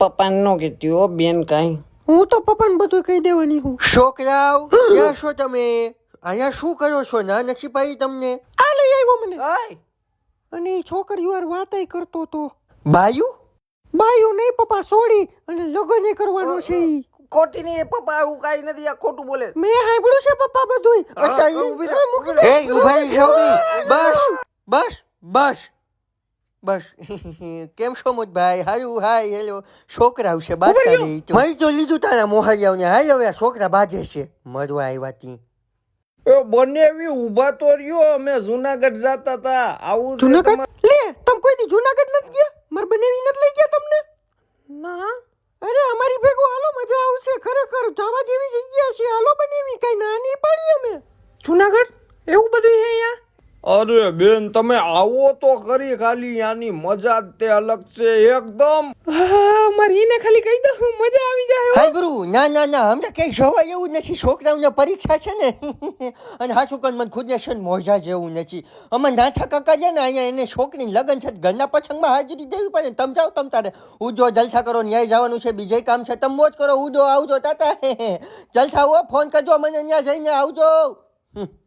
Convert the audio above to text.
પપ્પાને નો કહેતી હો બેન કાંઈ. હું તો પપ્પાને બધું કહી દેવાની હું. છોકરાઓ ક્યાં છો તમે? અહીંયા શું કરો છો? ના નથી પાડી તમને. આ લઈ આવ્યો મને. ઓય! અને એ છોકરી વાર વાતય કરતો તો. બાયું? ભાઈઓ નહીં પપ્પા સોડી અને લગ્ન કરવાનો છે ઈ. ખોટી નહીં પપ્પા આવું કાંઈ નથી આ ખોટું બોલે મેં સાંભળ્યું છે પપ્પા બધું અચ્છા, એ બસ બસ બસ. બસ. કેમ છો મોટભાઈ હારું હાય હેલો. છોકરા આવશે બાદ કરી મય તો લીધું તારા મોહરિયાઓને હાલ હવે આ છોકરા બાજે છે. મરવા આવ્યા તી. એ બંને એવી ઊભા તો રહ્યો. અમે જુનાગઢ જતા હતા આવું જુનાગઢ? લે તમે કોઈ દી જુનાગઢ નથી ગયા? માર બનેવી નથી લઈ ગયા તમને? ના. અરે અમારી ભેગો હાલો મજા આવશે. ખરેખર જવા જેવી જગ્યા છે. હાલો બનેવી કઈ નાની પડી અમે. જુનાગઢ? એવું બધું છે અહીંયા? અરે બેન તમે આવો તો કરી ખાલી આની મજા તે અલગ છે એકદમ. મારી એને ખાલી કહી દઉં મજા આવી જાય હાય ગુરુ ના ના ના અમને કઈ જોવા એવું નથી. છોકરાઓને પરીક્ષા છે ને. અને હાચું કન મને ખુદને છે ને મોજા જેવું નથી. અમે નાથા કાકા છે ને અહીંયા એને છોકરીની લગ્ન છે ઘરના પછંગમાં હાજરી દેવી પડે તમ જાઓ તમ તારે. ઉજો જલસા કરો ન્યાય જવાનું છે બીજે કામ છે તમ મોજ કરો ઉજો આવજો તાતા. જલસા હો ફોન કરજો મને ત્યાં જઈને આવજો. હમ.